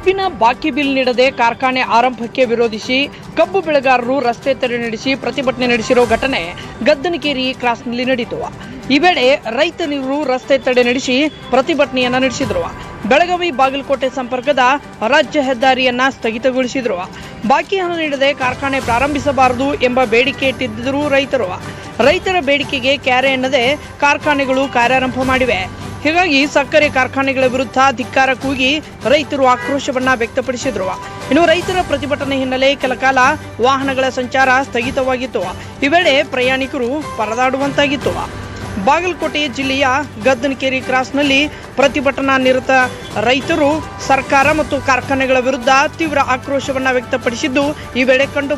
ಕಬ್ಬಿನ ಬಾಕಿ ಬಿಲ್ ನೀಡದೆ ಕಾರ್ಖಾನೆ ಆರಂಭಕ್ಕೆ ವಿರೋಧಿಸಿ ಕಬ್ಬು ಬೆಳೆಗಾರರು ರಸ್ತೆ ತಡೆ ನಡೆಸಿ ಪ್ರತಿಭಟನೆ ನಡೆಸಿರೋ ಘಟನೆ ಗದ್ದನಕೇರಿ ಕ್ರಾಸ್ನಲ್ಲಿ ನಡೆಯಿತು ಈ ವೇಳೆ ರೈತನಿರು ರಸ್ತೆ ತಡೆ ನಡೆಸಿ ಪ್ರತಿಭಟನೆಯನ್ನ ನಡೆಸಿದ್ರು. ಬೆಳಗಾವಿ ಬಾಗಲಕೋಟೆ ಸಂಪರ್ಕದ ರಾಜ್ಯ ಹೆದ್ದಾರಿಯನ್ನ ಸ್ಥಗಿತಗೊಳಿಸಿದ್ರು. ಬಾಕಿ ಹಣ ನೀಡದೆ ಕಾರ್ಖಾನೆ ಪ್ರಾರಂಭಿಸಬಾರದು ಎಂಬ ಬೇಡಿಕೆ ಇಟ್ಟಿದ್ದರು ರೈತರು. ರೈತರ ಬೇಡಿಕೆಗೆ ಕ್ಯಾರೆ ಎನ್ನದೆ ಕಾರ್ಖಾನೆಗಳು ಕಾರ್ಯಾರಂಭ ಮಾಡಿವೆ. ಹೀಗಾಗಿ ಸಕ್ಕರೆ ಕಾರ್ಖಾನೆಗಳ ವಿರುದ್ಧ ಧಿಕ್ಕಾರ ಕೂಗಿ ರೈತರು ಆಕ್ರೋಶವನ್ನ ವ್ಯಕ್ತಪಡಿಸಿದ್ರು. ಇನ್ನು ರೈತರ ಪ್ರತಿಭಟನೆ ಹಿನ್ನೆಲೆ ಕೆಲ ಕಾಲ ವಾಹನಗಳ ಸಂಚಾರ ಸ್ಥಗಿತವಾಗಿತ್ತು. ಈ ವೇಳೆ ಪ್ರಯಾಣಿಕರು ಪರದಾಡುವಂತಾಗಿತ್ತು. ಬಾಗಲಕೋಟೆ ಜಿಲ್ಲೆಯ ಗದ್ದನಕೇರಿ ಕ್ರಾಸ್ನಲ್ಲಿ ಪ್ರತಿಭಟನಾ ನಿರತ ರೈತರು ಸರ್ಕಾರ ಮತ್ತು ಕಾರ್ಖಾನೆಗಳ ವಿರುದ್ಧ ತೀವ್ರ ಆಕ್ರೋಶವನ್ನು ವ್ಯಕ್ತಪಡಿಸಿದ್ದು ಈ ವೇಳೆ ಕಂಡು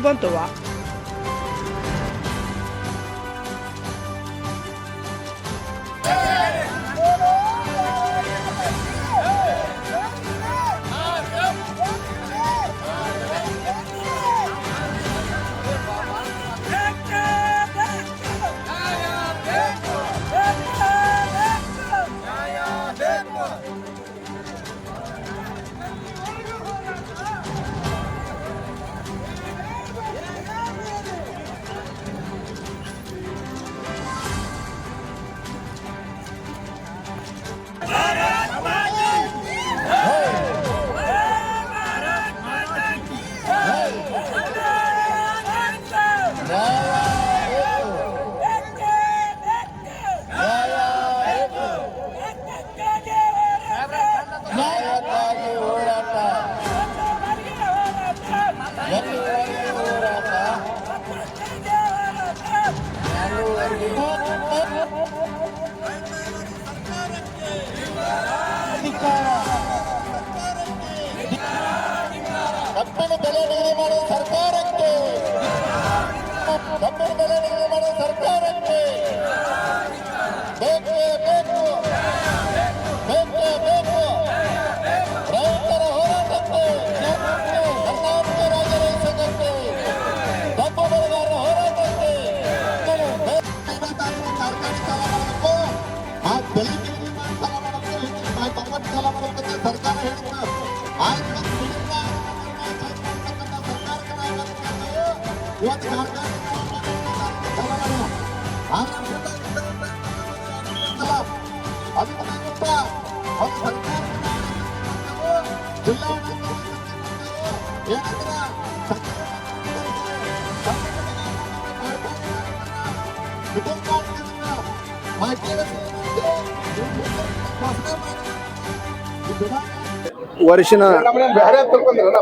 ವರ್ಷಿನ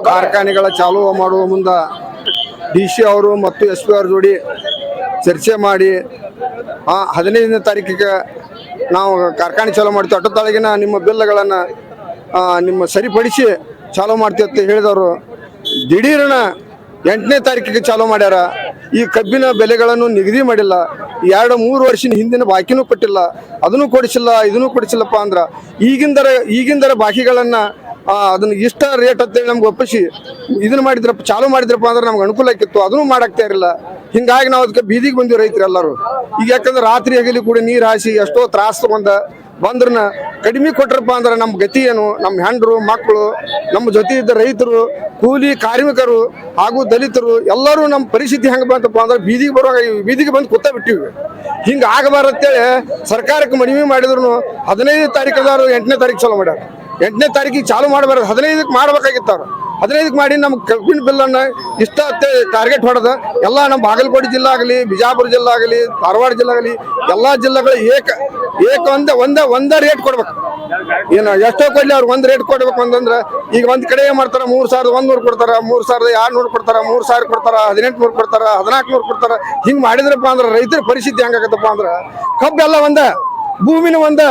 ಕಾರ್ಖಾನೆಗಳ ಚಾಲು ಮಾಡುವ ಮುಂದ ಡಿ ಸಿ ಅವರು ಮತ್ತು ಎಸ್ ಪಿ ಅವ್ರ ಜೋಡಿ ಚರ್ಚೆ ಮಾಡಿ ಹದಿನೈದನೇ ತಾರೀಕಿಗೆ ನಾವು ಕಾರ್ಖಾನೆ ಚಾಲೂ ಮಾಡ್ತೀವಿ. ಅಟ್ಟತ್ತಾಳಗಿನ ನಿಮ್ಮ ಬಿಲ್ಗಳನ್ನು ನಿಮ್ಮ ಸರಿಪಡಿಸಿ ಚಾಲೂ ಮಾಡ್ತೀವಿ ಅಂತ ಹೇಳಿದವರು ದಿಢೀರನ ಎಂಟನೇ ತಾರೀಕಿಗೆ ಚಾಲೂ ಮಾಡ್ಯಾರ. ಈ ಕಬ್ಬಿನ ಬೆಲೆಗಳನ್ನು ನಿಗದಿ ಮಾಡಿಲ್ಲ. ಎರಡು, ಮೂರು ವರ್ಷದ ಹಿಂದಿನ ಬಾಕಿನೂ ಕೊಟ್ಟಿಲ್ಲ. ಅದನ್ನು ಕೊಡಿಸಿಲ್ಲ, ಇದನ್ನು ಕೊಡಿಸಿಲ್ಲಪ್ಪ ಅಂದ್ರೆ ಈಗಿಂದರ ಈಗಿಂದರ ಬಾಕಿಗಳನ್ನು ಅದನ್ನ ಇಷ್ಟ ರೇಟ್ ಅಂತೇಳಿ ನಮ್ಗೆ ಒಪ್ಪಿಸಿ, ಇದನ್ನ ಮಾಡಿದ್ರಪ್ಪ, ಚಾಲು ಮಾಡಿದ್ರಪ್ಪ ಅಂದ್ರೆ ನಮ್ಗೆ ಅನುಕೂಲ ಆಕಿತ್ತು ಅದನ್ನು ಮಾಡಾಕ್ತಾ ಇರಲಿಲ್ಲ. ಹಿಂಗಾಗಿ ನಾವು ಅದಕ್ಕೆ ಬೀದಿಗೆ ಬಂದಿವಿ ರೈತರು ಎಲ್ಲರೂ. ಈಗ ಯಾಕಂದ್ರೆ ರಾತ್ರಿ ಹಗಲಿ ಕೂಡ ನೀರು ಹಾಸಿ ಎಷ್ಟೋ ತ್ರಾಸ ತಗೊಂಡ ಬಂದ್ರನ, ಕಡಿಮೆ ಕೊಟ್ರಪ್ಪ ಅಂದ್ರೆ ನಮ್ಮ ಗತಿ ಏನು? ನಮ್ಮ ಹೆಂಡರು, ಮಕ್ಕಳು, ನಮ್ಮ ಜೊತೆ ಇದ್ದ ರೈತರು, ಕೂಲಿ ಕಾರ್ಮಿಕರು ಹಾಗೂ ದಲಿತರು, ಎಲ್ಲರೂ ನಮ್ಮ ಪರಿಸ್ಥಿತಿ ಹೆಂಗೆ ಬಂತಪ್ಪ ಅಂದ್ರೆ ಬೀದಿಗೆ ಬರುವಾಗ ಬೀದಿಗೆ ಬಂದು ಕೂತ ಬಿಟ್ಟಿವಿ. ಹಿಂಗೆ ಆಗಬಾರತ್ತೇಳಿ ಸರ್ಕಾರಕ್ಕೆ ಮನವಿ ಮಾಡಿದ್ರು ಹದಿನೈದು ತಾರೀಕದವರು ಎಂಟನೇ ತಾರೀಕು ಚಲೋ ಮಾಡ್ಯಾರ. ಎಂಟನೇ ತಾರೀಕಿಗೆ ಚಾಲು ಮಾಡಬಾರ್ದು. ಹದಿನೈದಕ್ಕೆ ಮಾಡ್ಬೇಕಾಗಿತ್ತು ಅವ್ರು. ಹದಿನೈದಕ್ಕೆ ಮಾಡಿ ನಮ್ಮ ಕಬ್ಬಿನ ಬಿಲ್ಲನ್ನು ಇಷ್ಟ ಟಾರ್ಗೆಟ್ ಹೊಡೆದ. ಎಲ್ಲ ನಮ್ಮ ಬಾಗಲಕೋಟೆ ಜಿಲ್ಲೆ ಆಗಲಿ, ಬಿಜಾಪುರ ಜಿಲ್ಲೆ ಆಗಲಿ, ಧಾರವಾಡ ಜಿಲ್ಲೆ ಆಗಲಿ, ಎಲ್ಲ ಜಿಲ್ಲೆಗಳು ಏಕ ಏಕ ಒಂದೇ ಒಂದೇ ಒಂದೇ ರೇಟ್ ಕೊಡ್ಬೇಕು. ಏನು ಎಷ್ಟೋ ಕೊಡ್ಲಿ ಅವ್ರಿಗೆ ಒಂದು ರೇಟ್ ಕೊಡ್ಬೇಕು ಅಂತಂದ್ರೆ ಈಗ ಒಂದ್ ಕಡೆ ಏನು ಮಾಡ್ತಾರ? ಮೂರ್ ಸಾವಿರದ ಒಂದು ನೂರು ಕೊಡ್ತಾರ, ಮೂರ್ ಸಾವಿರದ ಎರಡು ನೂರು ಕೊಡ್ತಾರ, ಮೂರ್ ಸಾವಿರ ಕೊಡ್ತಾರೆ ಹದಿನೆಂಟು ನೂರು ಕೊಡ್ತಾರ ಹದಿನಾಲ್ಕು ನೂರು ಕೊಡ್ತಾರ. ಹಿಂಗ್ ಮಾಡಿದ್ರಪ್ಪ ಅಂದ್ರೆ ರೈತರ ಪರಿಸ್ಥಿತಿ ಹೆಂಗಾಗತ್ತಪ್ಪ ಅಂದ್ರೆ ಕಬ್ಬೆಲ್ಲ ಒಂದ. ಭೂಮಿನೂ ಒಂದ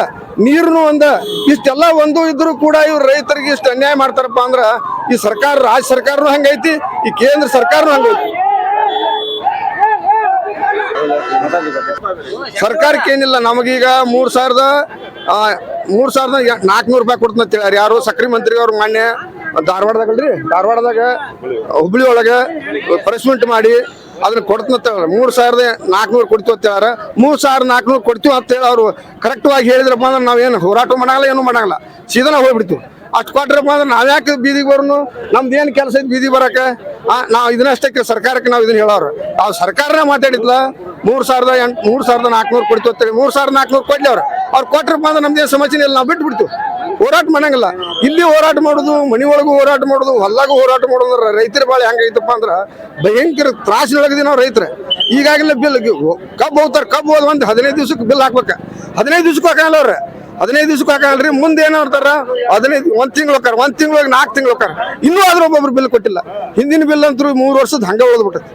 ನೀರನ್ನು ಒಂದ. ಇಷ್ಟೆಲ್ಲ ಒಂದು ಇದ್ರು ಕೂಡ ಇವ್ರು ರೈತರಿಗೆ ಇಷ್ಟು ಅನ್ಯಾಯ ಮಾಡ್ತಾರಪ್ಪ ಅಂದ್ರ ಈ ಸರ್ಕಾರ, ರಾಜ್ಯ ಸರ್ಕಾರನು ಹಂಗೈತಿ, ಈ ಕೇಂದ್ರ ಸರ್ಕಾರನು ಹಂಗೈತಿ. ಸರ್ಕಾರಕ್ಕೆ ಏನಿಲ್ಲ ನಮಗೀಗ ಮೂರ್ ಸಾವಿರದ ಮೂರ್ ಸಾವಿರದ ನಾಲ್ಕುನೂರು ರೂಪಾಯಿ ಕೊಡ್ತೀನಿ ಅಂತ ಹೇಳ್ಯಾರ ಯಾರು? ಸಕ್ರಿ ಮಂತ್ರಿ ಅವ್ರು ಮಾನ್ಯ ಧಾರವಾಡದಾಗಲ್ರಿ ಧಾರವಾಡದಾಗ ಹುಬ್ಳಿ ಒಳಗೆ ಪ್ರೆಸ್ಮೆಂಟ್ ಮಾಡಿ ಅದನ್ನ ಹೇಳ್ಯಾರ ಮೂರ್ ಸಾವಿರದ ನಾಲ್ಕುನೂರು ಕೊಡ್ತೀವಿ ಅಂತ ಮೂರ್ ಸಾವಿರದ ನಾಲ್ಕುನೂರು ಕೊಡ್ತೀವಿ ಅಂತ ಹೇಳಿ ಅವರು ಕರೆಕ್ಟ್ ಆಗಿ ಹೇಳಿದ್ರಪ್ಪ ಅಂದ್ರೆ ನಾವೇನು ಹೋರಾಟ ಮಾಡಲ್ಲ ಏನು ಮಾಡಲ್ಲ ಸೀದಾ ನಾವು ಹೋಗ್ಬಿಡ್ತೀವಿ. ಅಷ್ಟು ಕೊಟ್ರಪ್ಪ ಅಂದ್ರೆ ನಾವ್ಯಾಕೆ ಬೀದಿಗೆ ಬರೋನು? ನಮ್ದು ಏನು ಕೆಲಸ ಐತಿ ಬೀದಿಗೆ ಬರಕ? ನಾವು ಇದನ್ನಷ್ಟಕ್ಕೆ ಸರ್ಕಾರಕ್ಕೆ ನಾವು ಇದನ್ನ ಹೇಳೋರು. ನಾವು ಸರ್ಕಾರನೇ ಮಾತಾಡಿದ್ಲ, ಮೂರು ಸಾವಿರದ ಎಂಟು ಮೂರು ಸಾವಿರದ ನಾಲ್ಕುನೂರು ಕೊಡ್ತೀವಿ ಮೂರು ಸಾವಿರದ ನಾಲ್ಕುನೂರು ಕೊಡ್ಲಿ ಅವ್ರು. ಅವ್ರು ಕೊಟ್ರಪ್ಪ ಅಂದ್ರೆ ನಮ್ದೇನು ಸಮಸ್ಯೆ ಇಲ್ಲ, ನಾವು ಬಿಟ್ಟು ಬಿಡ್ತೀವಿ ಹೋರಾಟ ಮಾಡಂಗಿಲ್ಲ. ಇಲ್ಲಿ ಹೋರಾಟ ಮಾಡೋದು ಮನಿ ಒಳಗೂ ಹೋರಾಟ ಮಾಡೋದು ಹೊಲ್ಲಾಗೂ ಹೋರಾಟ ಮಾಡೋದು ಅಂದ್ರೆ ರೈತರ ಬಾಳೆ ಹೆಂಗೈತಪ್ಪ ಅಂದ್ರೆ ಭಯಂಕರ ತ್ರಾಸಿನೊಳಗದಿ ನಾವು ರೈತರ. ಈಗಾಗಲೇ ಬಿಲ್ ಕಬ್ಬು ಹೋಗ್ತಾರೆ, ಕಬ್ಬು ಹೋದ ಒಂದು ಹದಿನೈದು ದಿವ್ಸಕ್ಕೆ ಬಿಲ್ ಹಾಕ್ಬೇಕು. ಹದಿನೈದು ದಿವ್ಸಕ್ಕೆ ಹಾಕಲ್ಲ ಅವ್ರ. ಹದಿನೈದು ದಿವ್ಸಕ್ಕೆ ಹಾಕಲ್ರಿ ಮುಂದೆ ಏನು ಅಂತಾರ ಹದಿನೈದು, ಒಂದ್ ತಿಂಗಳು ಹೋಗಾರ ಒಂದ್ ತಿಂಗಳು ನಾಲ್ಕು ತಿಂಗಳು ಹೋಗಾರ ಇನ್ನೂ ಆದ್ರೂ ಒಬ್ಬೊಬ್ರು ಬಿಲ್ ಕೊಟ್ಟಿಲ್ಲ. ಹಿಂದಿನ ಬಿಲ್ ಅಂತೂ ಮೂರು ವರ್ಷದ ಹಂಗೆ ಉಳಿದ್ಬಿಟ್ಟೈತಿ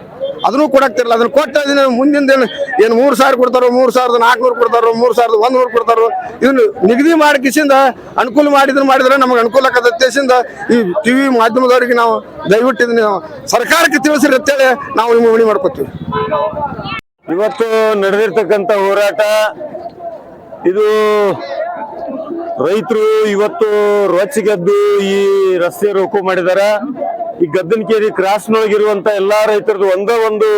ಅದನ್ನು ಕೊಡಕ್ತಿರಲ್ಲ ಅದನ್ನು ಕೊಟ್ಟ ದಿನ ಮುಂದಿನ ಏನು ಏನು ಮೂರು ಸಾವಿರ ಕೊಡ್ತಾರೋ, ಮೂರು ಸಾವಿರದ ನಾಲ್ಕುನೂರು ಕೊಡ್ತಾರೋ, ಮೂರು ಸಾವಿರದ ಒಂದು ನೂರು ಕೊಡ್ತಾರೋ, ಇದನ್ನು ನಿಗದಿ ಮಾಡ್ಕಿಸಿಂದ ಅನುಕೂಲ ಮಾಡಿದ್ರೆ ಮಾಡಿದ್ರೆ ನಮಗೆ ಅನುಕೂಲ ಆಕತ್ತಿಂದ ಈ ಟಿವಿ ಮಾಧ್ಯಮದವರಿಗೆ ನಾವು ದಯವಿಟ್ಟು ಇದನ್ನ ಸರ್ಕಾರಕ್ಕೆ ತಿಳಿಸಿರಿ ಅಂತೇಳಿ ನಾವು ಮನವಿ ಮಾಡ್ಕೊತೀವಿ. ಇವತ್ತು ನಡೆದಿರ್ತಕ್ಕಂಥ ಹೋರಾಟ, ಇದು ರೈತರು ಇವತ್ತು ರೊಚ್ಚಿಗೆದ್ದು ಈ ರಸ್ತೆ ರೋಕು ಮಾಡಿದಾರ. ಈ ಗದ್ದನಕೇರಿ ಕ್ರಾಸ್ನೊಳಗಿರುವಂತ ಎಲ್ಲಾ ರೈತರದ್ದು ಒಂದೇ ಒಂದು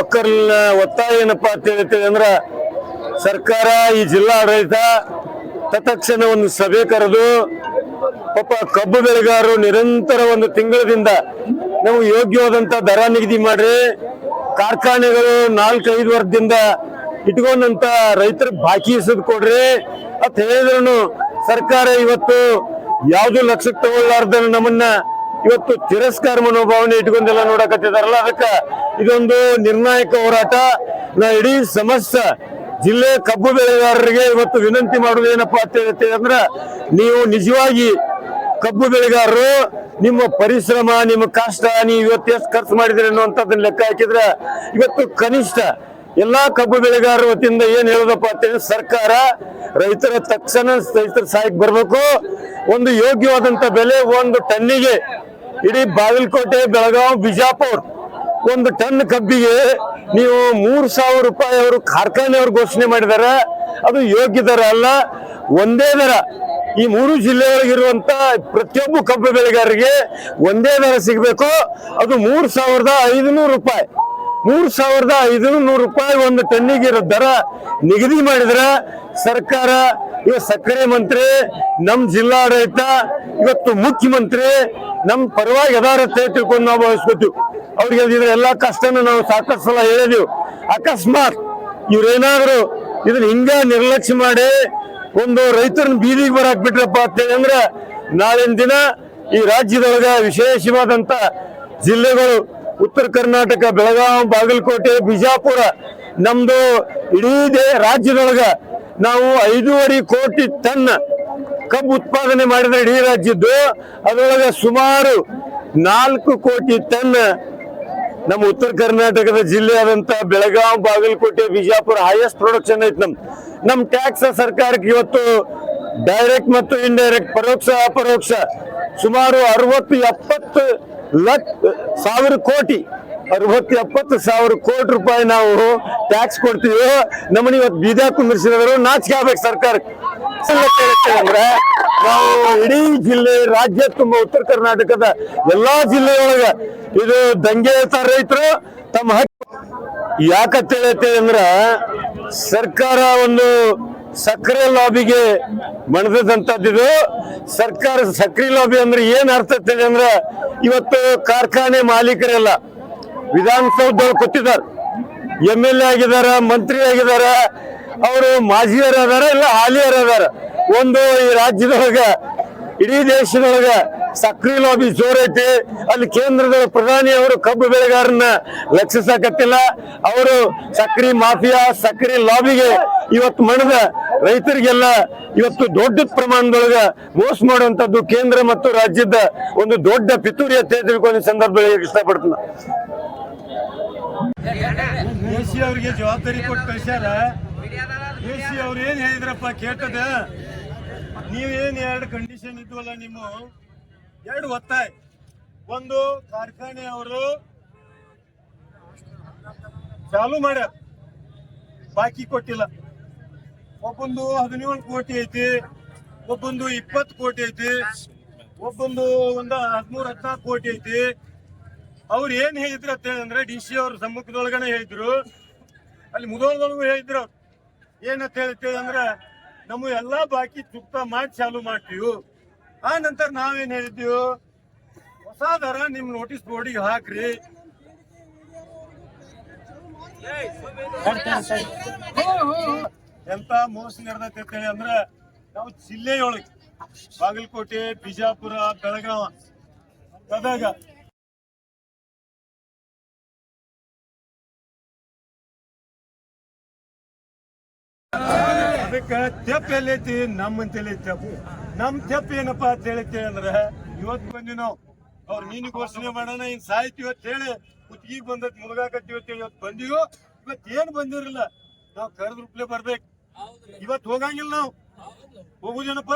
ಒಕ್ಕರ್ಲಿನ ಒತ್ತಾಯ ಏನಪ್ಪಾ ಅಂತ ಹೇಳ್ತೇವೆ ಅಂದ್ರ ಸರ್ಕಾರ ಈ ಜಿಲ್ಲಾ ಆಡಳಿತ ತತ್ಕ್ಷಣ ಒಂದು ಸಭೆ ಕರೆದು ಪಾಪ ಕಬ್ಬು ಬೆಳೆಗಾರರು ನಿರಂತರ ಒಂದು ತಿಂಗಳದಿಂದ ನಾವು ಯೋಗ್ಯವಾದಂತ ದರ ನಿಗದಿ ಮಾಡ್ರಿ, ಕಾರ್ಖಾನೆಗಳು ನಾಲ್ಕೈದು ವರ್ಷದಿಂದ ಇಟ್ಕೊಂಡಂತ ರೈತರ ಬಾಕಿ ಇಸದ್ ಕೊಡ್ರಿ ಅಂತ ಹೇಳಿದ್ರು ಸರ್ಕಾರ ಇವತ್ತು ಯಾವ್ದು ಲಕ್ಷಕ್ಕೆ ತಗೊಳ್ಳಾರ್ದ ನಮ್ಮನ್ನ ಇವತ್ತು ತಿರಸ್ಕಾರ ಮನೋಭಾವನೆ ಇಟ್ಕೊಂಡೆಲ್ಲ ನೋಡಕತ್ತಿದಾರಲ್ಲ, ಅದಕ್ಕೆ ಇದೊಂದು ನಿರ್ಣಾಯಕ ಹೋರಾಟ. ನಾ ಇಡೀ ಸಮಸ್ತ ಜಿಲ್ಲೆ ಕಬ್ಬು ಬೆಳೆಗಾರರಿಗೆ ಇವತ್ತು ವಿನಂತಿ ಮಾಡುವುದು ಏನಪ್ಪಾ ಅಂತ ಹೇಳ್ತೇವೆ ಅಂದ್ರೆ, ನೀವು ನಿಜವಾಗಿ ಕಬ್ಬು ಬೆಳೆಗಾರರು, ನಿಮ್ಮ ಪರಿಶ್ರಮ, ನಿಮ್ಮ ಕಷ್ಟ, ನೀವು ಇವತ್ತು ಎಷ್ಟು ಖರ್ಚು ಮಾಡಿದ್ರಿ ಅನ್ನುವಂಥದ್ದನ್ನ ಲೆಕ್ಕ ಹಾಕಿದ್ರೆ, ಇವತ್ತು ಕನಿಷ್ಠ ಎಲ್ಲಾ ಕಬ್ಬು ಬೆಳೆಗಾರರ ವತಿಯಿಂದ ಏನ್ ಹೇಳೋದಪ್ಪ ಅಂತ ಹೇಳಿದ್ರೆ, ಸರ್ಕಾರ ರೈತರ ತಕ್ಷಣ ರೈತರ ಸಹಾಯಕ್ಕೆ ಬರಬೇಕು. ಒಂದು ಯೋಗ್ಯವಾದಂತ ಬೆಲೆ, ಒಂದು ಟನ್ನಿಗೆ ಇಡೀ ಬಾಗಲಕೋಟೆ ಬೆಳಗಾವಿ ಬಿಜಾಪುರ್ ಒಂದು ಟನ್ ಕಬ್ಬಿಗೆ ನೀವು ಮೂರ್ ಸಾವಿರ ರೂಪಾಯಿ ಅವರು ಕಾರ್ಖಾನೆಯವರು ಘೋಷಣೆ ಮಾಡಿದಾರೆ. ಅದು ಯೋಗ್ಯ ದರ ಅಲ್ಲ. ಒಂದೇ ದರ. ಈ ಮೂರು ಜಿಲ್ಲೆಯೊಳಗಿರುವಂತ ಪ್ರತಿಯೊಬ್ಬ ಕಬ್ಬು ಬೆಳೆಗಾರರಿಗೆ ಒಂದೇ ದರ ಸಿಗಬೇಕು. ಅದು ಮೂರ್ ಸಾವಿರದ ಐದುನೂರು ರೂಪಾಯಿ. ಮೂರ್ ಸಾವಿರದ ಐದುನೂರು ರೂಪಾಯಿ ಒಂದು ಟನ್ನಿಗೆ ಇರೋ ದರ ನಿಗದಿ ಮಾಡಿದ್ರೆ ಸರ್ಕಾರ ಇವತ್ತು ಸಕ್ಕರೆ ಮಂತ್ರಿ, ನಮ್ ಜಿಲ್ಲಾಡಳಿತ, ಇವತ್ತು ಮುಖ್ಯಮಂತ್ರಿ, ನಮ್ ಪರವಾಗಿ ಅದಾರತ್ತೆ ತಿಳ್ಕೊಂಡು ನಾವು ಭಾವಿಸ್ಕೊತೀವಿ. ಅವ್ರಿಗೆ ಇದ್ರ ಎಲ್ಲಾ ಕಷ್ಟನ ನಾವು ಸಾಕಷ್ಟು ಸಲ ಹೇಳಿದೀವಿ. ಅಕಸ್ಮಾತ್ ಇವ್ರೇನಾದ್ರು ಇದನ್ನ ಹಿಂಗ ನಿರ್ಲಕ್ಷ್ಯ ಮಾಡಿ ಒಂದು ರೈತರನ್ನ ಬೀದಿಗೆ ಬರಾಕ್ ಬಿಟ್ರಪ್ಪ ಅಂತೇಳಿ ಅಂದ್ರೆ ನಾಳಿನ ದಿನ ಈ ರಾಜ್ಯದೊಳಗ ವಿಶೇಷವಾದಂತ ಜಿಲ್ಲೆಗಳು ಉತ್ತರ ಕರ್ನಾಟಕ ಬೆಳಗಾವಿ ಬಾಗಲಕೋಟೆ, ಬಿಜಾಪುರ ನಮ್ದು ಇಡೀ ದೇ ರಾಜ್ಯದೊಳಗ ನಾವು ಐದೂವರೆ ಕೋಟಿ ಟನ್ ಕಬ್ಬು ಉತ್ಪಾದನೆ ಮಾಡಿದ ಇಡೀ ರಾಜ್ಯದ್ದು. ಅದರೊಳಗೆ ಸುಮಾರು ನಾಲ್ಕು ಕೋಟಿ ಟನ್ ನಮ್ಮ ಉತ್ತರ ಕರ್ನಾಟಕದ ಜಿಲ್ಲೆ ಆದಂತ ಬೆಳಗಾವಿ ಬಾಗಲಕೋಟೆ, ಬಿಜಾಪುರ ಹೈಯೆಸ್ಟ್ ಪ್ರೊಡಕ್ಷನ್ ಐತಿ ನಮ್ ನಮ್ ಟ್ಯಾಕ್ಸ್ ಸರ್ಕಾರಕ್ಕೆ ಇವತ್ತು ಡೈರೆಕ್ಟ್ ಮತ್ತು ಇಂಡೈರೆಕ್ಟ್ ಪರೋಕ್ಷ ಅಪರೋಕ್ಷ ಸುಮಾರು ಅರವತ್ತು ಎಪ್ಪತ್ತು ಲಕ್ಷ ಸಾವಿರ ಕೋಟಿ, ಅರವತ್ತು ಎಪ್ಪತ್ತು ಸಾವಿರ ಕೋಟಿ ರೂಪಾಯಿ ನಾವು ಟ್ಯಾಕ್ಸ್ ಕೊಡ್ತೀವಿ. ನಮ್ಮನ್ನ ಇವತ್ತು ಬೀದಾ ಕುಂದಿರ್ಸಿದವರು ನಾಚಿಕೆ ಆಗ್ಬೇಕು ಸರ್ಕಾರಕ್ಕೆ ಅಂದ್ರೆ ನಾವು ಇಡೀ ಜಿಲ್ಲೆ, ರಾಜ್ಯ ತುಂಬ ಉತ್ತರ ಕರ್ನಾಟಕದ ಎಲ್ಲಾ ಜಿಲ್ಲೆಯೊಳಗ ಇದು ದಂಗೆ ರೈತರು ತಮ್ಮ ಹಕ್ಕು. ಯಾಕತ್ತೇಳತ್ತೆ ಅಂದ್ರ ಸರ್ಕಾರ ಒಂದು ಸಕ್ಕರೆ ಲಾಬಿಗೆ ಮಣದಂತದ್ದು ಸರ್ಕಾರ ಸಕ್ಕರೆ ಲಾಬಿ ಅಂದ್ರೆ ಏನ್ ಅರ್ಥ ಅಂದ್ರೆ ಇವತ್ತು ಕಾರ್ಖಾನೆ ಮಾಲೀಕರೆಲ್ಲ ವಿಧಾನಸೌಧದೊಳಗೆ ಕೂತಿದ್ದಾರೆ. ಎಂ ಎಲ್ ಎ ಆಗಿದಾರ ಮಂತ್ರಿ ಆಗಿದಾರ ಅವರು ಮಾಜಿಯರು ಅದಾರ, ಇಲ್ಲ ಹಾಲಿಯರ್ ಅದಾರ. ಒಂದು ಈ ರಾಜ್ಯದೊಳಗ, ಇಡೀ ದೇಶದೊಳಗ ಸಕ್ರಿ ಲಾಬಿ ಜೋರೈತಿ. ಅಲ್ಲಿ ಕೇಂದ್ರದ ಪ್ರಧಾನಿ ಅವರು ಕಬ್ಬು ಬೆಳೆಗಾರನ್ನ ಲಕ್ಷಿಸಕತ್ತಿಲ್ಲ ಅವರು ಸಕ್ರಿ ಮಾಫಿಯಾ ಸಕ್ರಿ ಲಾಬಿಗೆ ಇವತ್ತು ಮಣದ ರೈತರಿಗೆಲ್ಲ ಇವತ್ತು ದೊಡ್ಡ ಪ್ರಮಾಣದೊಳಗ ಮೋಸ ಮಾಡುವಂತದ್ದು ಕೇಂದ್ರ ಮತ್ತು ರಾಜ್ಯದ ಒಂದು ದೊಡ್ಡ ಪಿತೂರಿ ಅಂತ ತಿಳ್ಕೊಂಡು ಸಂದರ್ಭದಲ್ಲಿ ಇಷ್ಟಪಡ್ತೀನಿ. ಅವ್ರಿಗೆ ಜವಾಬ್ದಾರಿ ಕೊಟ್ಟು ಕಳಿಸ್ಯಾರ. ಎಸಿ ಅವ್ರು ಏನ್ ಹೇಳಿದ್ರಪ್ಪ ಕೇಳ್ತದ? ನೀವೇನ್ ಎರಡು ಕಂಡೀಷನ್ ಇದ್ವಲ್ಲ ನಿಮ್ಮ? ಎರಡು ಒತ್ತಾಯ. ಒಂದು, ಕಾರ್ಖಾನೆ ಅವರು ಚಾಲು ಮಾಡ್ಯಾರ. ಬಾಕಿ ಕೊಟ್ಟಿಲ್ಲ. ಒಬ್ಬೊಂದು ಹದಿನೇಳು ಕೋಟಿ ಐತಿ ಒಬ್ಬೊಂದು ಇಪ್ಪತ್ತು ಕೋಟಿ ಐತಿ ಒಬ್ಬೊಂದು ಒಂದು ಹದಿಮೂರು ಹದಿನಾಲ್ಕು ಕೋಟಿ ಐತಿ ಅವ್ರು ಏನ್ ಹೇಳಿದ್ರು ಅಂತ ಹೇಳಿದ್ರೆ ಡಿ ಸಿ ಅವ್ರ ಸಮ್ಮುಖದೊಳಗನೆ ಹೇಳಿದ್ರು ಅಲ್ಲಿ ಮುದೋಳದೊಳಗೂ ಹೇಳಿದ್ರು ಅವ್ರು ಏನಂತ ಹೇಳ್ತೇವೆ ಅಂದ್ರೆ ನಮ್ಮ ಎಲ್ಲಾ ಬಾಕಿ ಚುಕ್ತ ಮಾಡಿ ಚಾಲು ಮಾಡ್ತೀವಿ ಆ ನಂತರ ನಾವೇನ್ ಹೇಳಿದ್ವಿ ಹೊಸ ದರ ನಿಮ್ ನೋಟಿಸ್ ಬೋರ್ಡಿಗೆ ಹಾಕ್ರಿ ಎಂತ ಮೋಸ ನಡೆದೈತೆ ಅಂತೇಳಿ ಅಂದ್ರೆ ನಾವು ಜಿಲ್ಲೆಯೊಳಗೆ, ಬಾಗಲಕೋಟೆ, ಬಿಜಾಪುರ, ಬೆಳಗಾವ, ಗದಗ. ಅದಕ್ಕೆ ತೆಪ್ಪ ಎಲ್ಲೈತಿ ನಮ್ಮಂತೇಳಿ ತೆಪ್ಪು. ನಮ್ ತೆಪ್ಪ ಏನಪ್ಪಾ ಅಂತ ಹೇಳಿತಿ ಅಂದ್ರೆ ಇವತ್ ಬಂದಿ ನಾವು, ಅವ್ರ ಮೀನು ಘೋಷಣೆ ಮಾಡೋಣ, ಇನ್ ಸಾಯ್ತಿವಿ ಅಂತ ಹೇಳಿ ಕುತ್ತಿಗೆ ಬಂದತ್ ಮುಳುಗಾಕತ್ತೀವಿ ಅಂತ ಹೇಳಿ ಇವತ್ ಬಂದಿವೋ ಇವತ್ ಏನ್ ಬಂದಿರಲ್ಲ, ನಾವ್ ಕರೆದ ರೂಪ್ಲೆ ಬರ್ಬೇಕು. ಇವತ್ ಹೋಗಂಗಿಲ್ಲ ನಾವು ಹೋಗುದೇನಪ್ಪ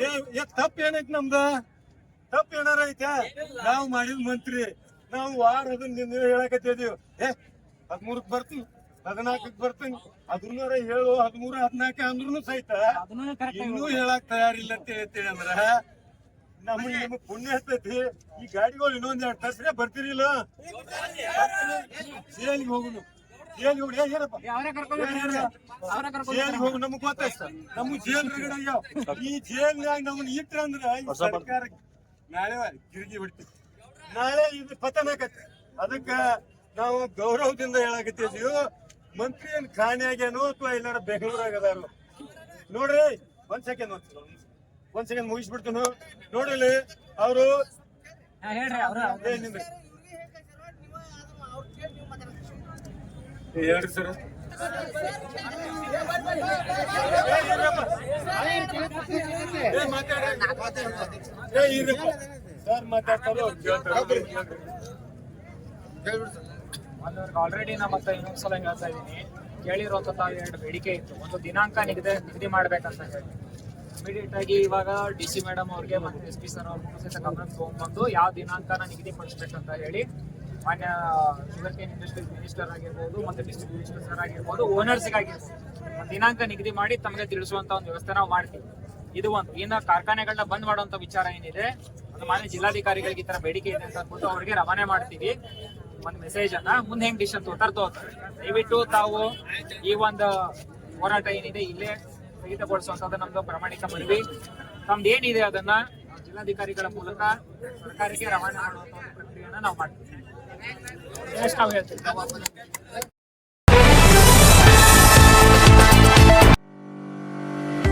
ಏ ತಪ್ಪ ಏನೈತಿ ನಮ್ದ ತಪ್ಪ ಏನಾರ ಐತೆ ನಾವು ಮಾಡಿದ ಮಂತ್ರಿ ನಾವು ವಾರ ಅದನ್ನ ಹೇಳಕತ್ತಿದೀವಿ ಏ ಹದ್ಮೂರಕ್ ಬರ್ತೀನಿ ಹದಿನಾಲ್ಕಕ್ ಬರ್ತೀನಿ ಅದನ್ನಾರ ಹೇಳು ಹದಿಮೂರ ಹದಿನಾಲ್ಕ ಅಂದ್ರೂ ಸಹಿತ ಇನ್ನೂ ಹೇಳಕ್ ತಯಾರಿಲ್ಲ ಅಂತ ಹೇಳ್ತೇವೆ ಅಂದ್ರ ನಮಗ್ ನಿಮಗ್ ಪುಣ್ಯ ಹತ್ತೈತಿ ಈ ಗಾಡಿಗಳು ಇನ್ನೊಂದ್ ಎರಡು ತರ್ಸ್ರೆ ಬರ್ತಿರಿಲ್ಲ ಜೇಲಿಗೆ ಹೋಗುನು ಜೇಲಿಗೆ ಹೋಗಿ ಏನಪ್ಪ ಜೇಲಿಗೆ ಹೋಗು ನಮಗ್ ಗೊತ್ತಾಯ್ತ ನಮಗ್ ಜೇಲ್ ರಗಡ ಆಗ್ಯಾವ ಈ ಜೇಲ್ನಾಗ ನಮ್ಮನ್ನ ಇಟ್ರ ಅಂದ್ರ ಸರ್ಕಾರ ನಾಳೆ ಗಿರಿಗಿ ಬಿಡ್ತೀವಿ. ನಾಳೆ ಇದು ಪತನ ಆಕತ್ತೆ ಅದಕ್ಕ ನಾವು ಗೌರವದಿಂದ ಹೇಳಕತ್ತೀವಿ ಮಂತ್ರಿ ಏನ್ ಖಾನಿ ಆಗ್ಯಾನೋ ಅಥವಾ ಎಲ್ಲಾರ ಬೆಂಗಳೂರಾಗ ಅದಾರು ನೋಡ್ರಿ ಒಂದ್ ಸೆಕೆಂಡ್ ಒಂದ್ ಸೆಕೆಂಡ್ ಒಂದ್ ಸೆಕೆಂಡ್ ಮುಗಿಸ್ಬಿಡ್ತೀನಿ. ನೋಡ್ರಿ ಅವರು ಹೇಳ್ರಿ ಸರ್. ಸರ್ ಮಾತಾಡ್ತಾರೋ ಆಲ್ರೆಡಿ ನಾ ಮತ್ತೆ ಇನ್ನೊಂದ್ಸಲ ಹೇಳ್ತಾ ಇದ್ದೀನಿ. ಕೇಳಿರುವಂತ ತಾವ್ ಎರಡು ಬೇಡಿಕೆ ಇತ್ತು. ಒಂದು ದಿನಾಂಕ ನಿಗದಿ ನಿಗದಿ ಮಾಡ್ಬೇಕಂತ ಹೇಳಿ. ಇಮಿಡಿಯೇಟ್ ಆಗಿ ಇವಾಗ ಡಿ ಸಿ ಮೇಡಮ್ ಅವ್ರಿಗೆ ಮತ್ತೆ ಎಸ್ ಪಿ ಸರ್ ಅವ್ರ ಸಹಿತ ಗಮನ ತಗೊಂಡ್ಬಂದು ಯಾವ ದಿನಾಂಕನ ನಿಗದಿ ಪಡಿಸ್ಬೇಕಂತ ಹೇಳಿ ಮಾನ್ಯ ಶುಗರ್ ಕೇನ್ ಇಂಡಸ್ಟ್ರೀಸ್ ಮಿನಿಸ್ಟರ್ ಆಗಿರ್ಬೋದು ಮತ್ತೆ ಡಿಸ್ಟ್ರಿಕ್ಟ್ ಮಿನಿಸ್ಟರ್ ಸರ್ ಆಗಿರ್ಬೋದು ಒಂದು ದಿನಾಂಕ ನಿಗದಿ ಮಾಡಿ ತಮಗೆ ತಿಳಿಸುವಂತ ಒಂದು ವ್ಯವಸ್ಥೆ ನಾವು ಮಾಡ್ತೀವಿ. ಇದು ಒಂದು. ಇನ್ನ ಕಾರ್ಖಾನೆಗಳನ್ನ ಬಂದ್ ಮಾಡುವಂತ ವಿಚಾರ ಏನಿದೆ, ಅದು ಮಾನ್ಯ ಜಿಲ್ಲಾಧಿಕಾರಿಗಳಿಗೆ ಈ ತರ ಬೇಡಿಕೆ ಇದೆ ಅಂತ ಅಂದ್ಬಿಟ್ಟು ಅವ್ರಿಗೆ ರವಾನೆ ಮಾಡ್ತೀವಿ. ಒಂದು ಮೆಸೇಜ್ ಅನ್ನ. ಮುಂದೆ ಹೆಂಗ್ ಡಿಸಿಷನ್ ಅಂತ ತಗೋತಾರೆ ದಯವಿಟ್ಟು ತಾವು ಈ ಒಂದು ಹೋರಾಟ ಏನಿದೆ ಇಲ್ಲೇ ಸ್ಥಗಿತಗೊಳಿಸುವಂತದ್ದು ನಮ್ದು ಪ್ರಾಮಾಣಿಕ ಮನವಿ. ನಮ್ದು ಏನಿದೆ ಅದನ್ನ ಜಿಲ್ಲಾಧಿಕಾರಿಗಳ ಮೂಲಕ ಸರ್ಕಾರಕ್ಕೆ ರವಾನೆ ಮಾಡುವಂತ ಪ್ರಕ್ರಿಯೆಯನ್ನ ನಾವು ಮಾಡ್ತೀವಿ. Let's go here.